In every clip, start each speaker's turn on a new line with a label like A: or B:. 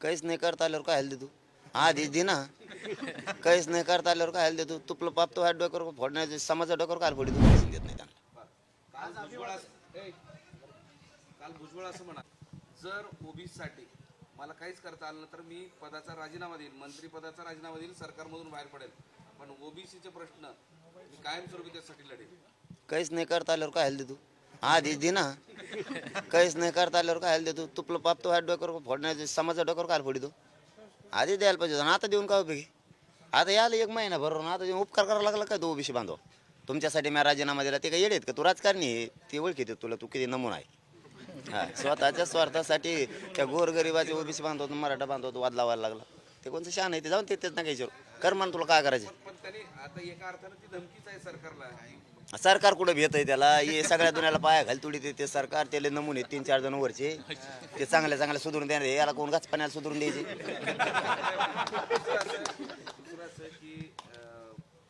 A: काहीच नाही करता आल्यावर काय हाल देतो आधी दे ना. काहीच नाही करता आल्यावर काय हाल देतो तुपलं पाप तो हात डोक्यावर फोडण्याचे समाजा डोक्यावर काय फोडी तू? पैसे देत नाही त्यांना.
B: काल भुजबळ असं- ए, काल भुजबळ असं म्हणा. जर ओबीसीसाठी मला काहीच करता आलं नाही तर मी पदाचा राजीनामा देईल मंत्री पदाचा राजीनामा देईल सरकारमधून बाहेर पडेल. पण ओबीसीचे प्रश्न मी कायमस्वरूपी त्यासाठी लढेल
A: काहीच नाही करता आल्यावर काय हाल देतो आधी दे ना. काहीच नाही करता आल्यावर काय देतो? तुपलं पाप तो डोक्यावर फोडण्याचे समाजा डोक्यावर काय फोडी तू आधी द्यायला पाहिजे होतं. आता देऊन काय उपयोगी आता याला एक महिना भरून आता उपकार करायला लागला काय तो ओबीसी बांधव? तुमच्यासाठी मी राजीनामा दिला. ते काय येडेत का? तू राजकारणी आहे. ते ओळखीते तुला. तू किती नमुना आहे. हा स्वतःच्या स्वार्थासाठी त्या गोरगरिबाचे ओबीसी बांधवतो मराठा बांधवतो वाद लावायला लागला. ते कोणतं शान आहे? ते जाऊन ते तेच ना काही कर म्हण तुला काय करायचं.
B: पण आता एका अर्थानं ती धमकीच आहे सरकारला.
A: सरकार कुठं भेट आहे त्याला? हे सगळ्या दुनियाला पाया घाल तुडी ते- ते सरकार. त्याला नमुने तीन चार जण वरचे. ते चांगल्या चांगल्या सुधरून देणार याला कोण गाच पाण्याला सुधरून द्यायचे?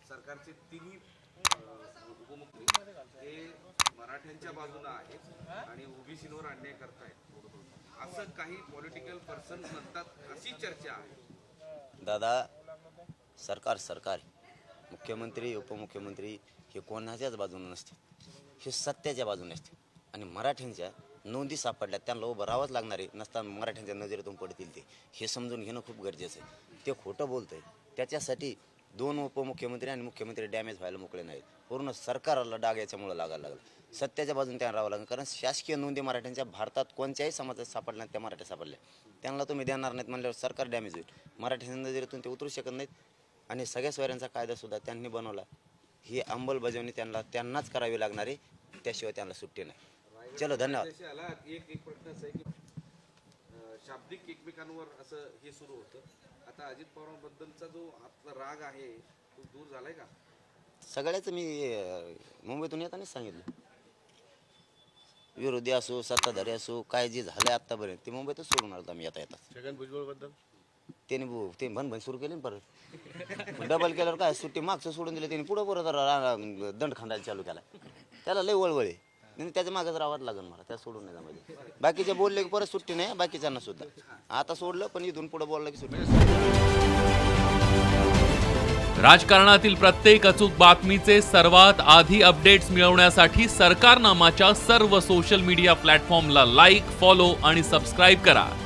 B: सरकारचे तिन्ही मराठ्यांच्या बाजूला आहेत आणि ओबीसीवर अन्याय करतायत असं काही पॉलिटिकल पर्सन म्हणतात अशी चर्चा आहे
A: दादा सरकार सरकार मुख्यमंत्री उपमुख्यमंत्री हे कोणाच्याच बाजूने नसते. हे सत्याच्या बाजूने असते. आणि मराठ्यांच्या नोंदी सापडल्या त्यांना उभं राहावंच लागणार आहे. नसताना मराठ्यांच्या नजरेतून पडतील ते. हे समजून घेणं खूप गरजेचं आहे. ते खोटं बोलतंय. त्याच्यासाठी दोन उपमुख्यमंत्री आणि मुख्यमंत्री डॅमेज व्हायला मोकळे नाहीत. पूर्ण सरकारला डाग याच्यामुळं लागायला लागलं. सत्याच्या बाजून त्यांना राहावं लागलं. कारण शासकीय नोंदी मराठ्यांच्या भारतात कोणत्याही समाजात सापडल्या त्या मराठ्या सापडल्या. त्यांना तुम्ही देणार नाहीत म्हणल्यावर सरकार डॅमेज होईल. मराठ्यांच्या नजरेतून ते उतरू शकत नाहीत. आणि सगळ्या स्वैरांचा कायदासुद्धा त्यांनी बनवला. ही अंमलबजावणी त्यांना त्यांनाच करावी लागणार आहे. त्याशिवाय त्यांना सुट्टी नाही. चलो धन्यवाद.
B: जसे आला. एक एक प्रश्न असा आहे की अं, शाब्दिक एकमेकांवर असं हे सुरू होतं. आता अजित पवारांबद्दलचा जो आपला राग आहे तो दूर झालाय का?
A: सगळ्याच मी मुंबईतून येतानाच सांगितलं. विरोधी असो सत्ताधारी असो काय जे झालंय आत्तापर्यंत ते मुंबईतच सोडून आलो आम्ही येता येतात
C: छगन भुजबळबद्दल?
A: त्याने बु- ते भनभन सुरू केली ना परत. डबल केल्यावर काय सुट्टी मागचं सोडून दिलं त्याने. पुढं पुढं जरा रा- दंड खांदायला चालू केला. त्याला लय वळवळे. आणि त्याच्या मागच रावात लागेल मला त्या सोडून नाही जमायचं बाकीचे बोलले की परत सुट्टी नाही बाकीच्यांना सुद्धा. आता सोडलं पण इथून पुढं बोललं की सुट्टी
D: राजकारणातील प्रत्येक अचूक बातमीचे सर्वात आधी अपडेट्स मिळवण्यासाठी सरकारनामाच्या सर्व सोशल मीडिया प्लॅटफॉर्मला लाईक फॉलो आणि सबस्क्राईब करा.